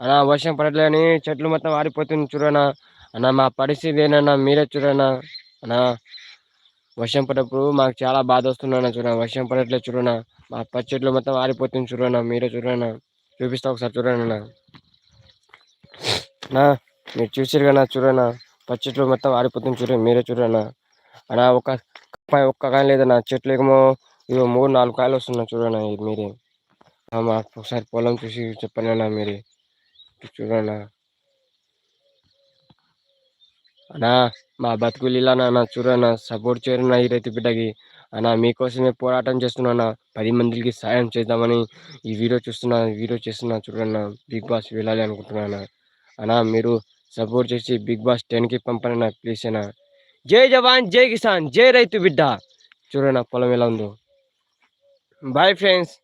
అన్నా వర్షం పడట్లేని చెట్లు మొత్తం ఆరిపోతుంది చూడనా? అన్న మా పరిస్థితి ఏంటన్నా మీరే చూడనా? అన్నా వర్షం పడేప్పుడు మాకు చాలా బాధ వస్తుందన్న చూడ వర్షం పడట్లేదు చూడనా? మా పచ్చి చెట్లు మొత్తం ఆరిపోతుంది చూడనా? మీరే చూడనా? చూపిస్తా ఒకసారి చూడనా నా మీరు చూసారు కదా చూడనా? పచ్చి చెట్లు మొత్తం ఆరిపోతుంది చూడండి మీరే చూడనా? అన్నా ఒక ఒక్క కానీ లేదన్నా? చెట్లు ఏమో ఇవో మూడు నాలుగు కాయలు వస్తున్నాయి చూడనా ఇది మీరే. మాకు ఒకసారి పొలం చూసి చెప్పండి అన్నా మీరే. చూడన్నా అన్నా మా బతుకులు ఇలా నాన్న చూడన్నా సపోర్ట్ చేయరన్నా ఈ రైతు బిడ్డకి. అన్నా మీకోసమే పోరాటం చేస్తున్నా పది మందికి సాయం చేద్దామని ఈ వీడియో చూస్తున్నా వీడియో చేస్తున్నా చూడన్నా బిగ్ బాస్ వెళ్ళాలి అనుకుంటున్నాను అన్నా. మీరు సపోర్ట్ చేసి బిగ్ బాస్ టెన్కి పంపండి ప్లీజ్ అన్నా. జై జవాన్ జై కిసాన్ జై రైతు బిడ్డ. చూడన్నా పొలం ఎలా ఉందో. Bye friends